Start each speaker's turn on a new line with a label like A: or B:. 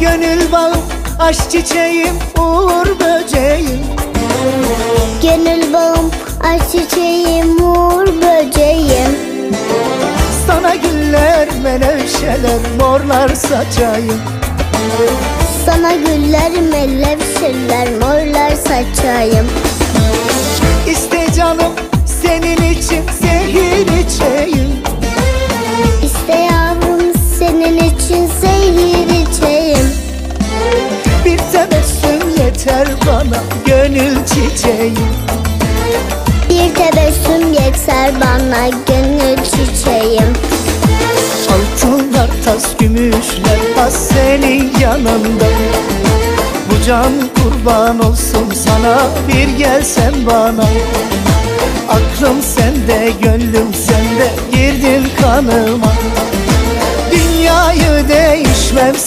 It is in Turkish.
A: Gönül bağım, aşk çiçeğim, uğur böceğim.
B: Gönül bağım, aşk çiçeğim, uğur böceğim.
A: Sana güller, menevşeler, morlar saçayım.
B: Sana güller, melevşeler, morlar saçayım.
A: İste canım, senin için yeter bana, gönül çiçeğim
B: Bir tebessüm yeter bana gönül çiçeğim
A: Altınlar, tas, gümüşler, az senin yanında. Bu can kurban olsun sana, bir gelsen bana. Aklım sende, gönlüm sende, girdin kanıma